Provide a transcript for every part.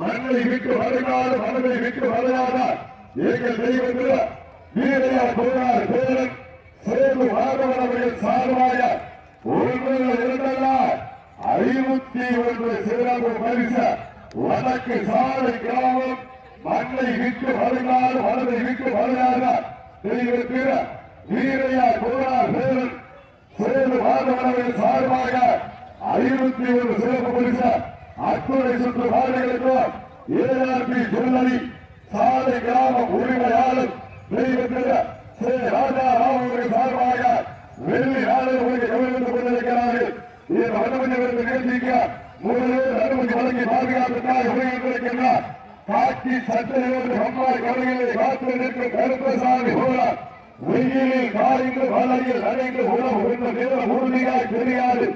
மண்ணை விட்டு வருகாத மனதை விட்டு வரையாத எங்கள் தெய்வத்தில் வீரையா கோனார் பேரன் சேர்ந்து மாதவன் அவர்கள் சார்பாக ஒன்று இரண்டல்ல ஐநூத்தி ஒன்று சிறப்பு பரிசு வடக்கு சாலை கிராமம். மண்ணை விட்டு வருகாத மனதை விட்டு வரையாத தெய்வத்தில் வீரையா கோனார் பேரன் சேர்ந்து மாதவன் அவர்கள் சார்பாக ஐநூத்தி ஒரு சிறப்பு பரிசு அத்துறை சுற்று பாதைகளுக்கும் ஏஆர்பி ஜுவல்லரி சாலை கிராம உரிமையாளர் வெளியிட்டுள்ள ஸ்ரீ ராஜா ராம் அவர்கள் சார்பாக வெள்ளி நாளை உங்களுக்கு கவனித்துக் கொண்டிருக்கிறார்கள். இந்த அனுமதி நிகழ்ச்சிக்க முதலில் அனுமதி வழங்கி பாதுகாப்பிற்காக உரையிட்டிருக்கின்றார் காட்சி சட்டையோடு அம்மாள் கவலைகளை காத்து நிற்கும் கருப்பசாமி போலார் வெயிலில் காய்ந்து வலையில் நனைந்து உணவு உள்ள நேரம் உறுதியாய் தெரியாது.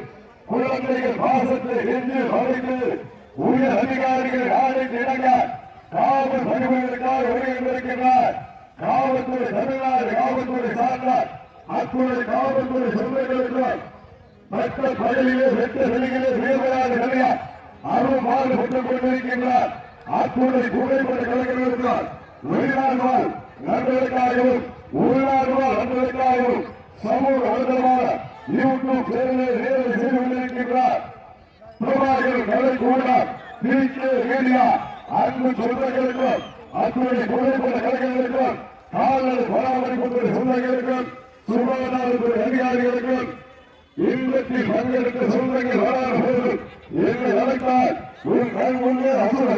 குழந்தைகள் பாசத்தை நெஞ்சில் வரைந்து உயர் அதிகாரிகள் ஆணைக்கு இணங்க காவல் பணிகளுக்காக வருகின்றிருக்கிறார் காவல்துறை தமிழ்நாடு காவல்துறை சார்ந்தார் அத்துறை காவல்துறை சொந்தங்களுக்கும் மற்ற பகுதியிலே வெட்ட வெளியிலே வேவராத நிலையார் அருள் பெற்றுக் கொண்டிருக்கின்றார். அத்துறை புகைப்பட கலைஞர்களுக்கார் வெளிநாடுவார் நண்பர்களுக்காகவும் உள்நாடுவார் நண்பர்களுக்காகவும் சமூக வலைதளமான யூடியூப் சேனலில் நேரடி செய்து கொண்டிருக்கின்றார். பிரபாகர் கலை கூடார் பி மீடியா அன்பு சொந்தங்களுக்கும் அத்துறை புகைப்பட கலைஞர்களுக்கும் கால்நடை பராமரிப்புத்துறை சொந்தங்களுக்கும் சுகாதாரத்துறை அதிகாரிகளுக்கும் இன்பத்தில் பங்கெடுத்த சொந்தங்கள் வராத போது என்னை நடத்தால் ஒரு கண் கொண்டு அசுர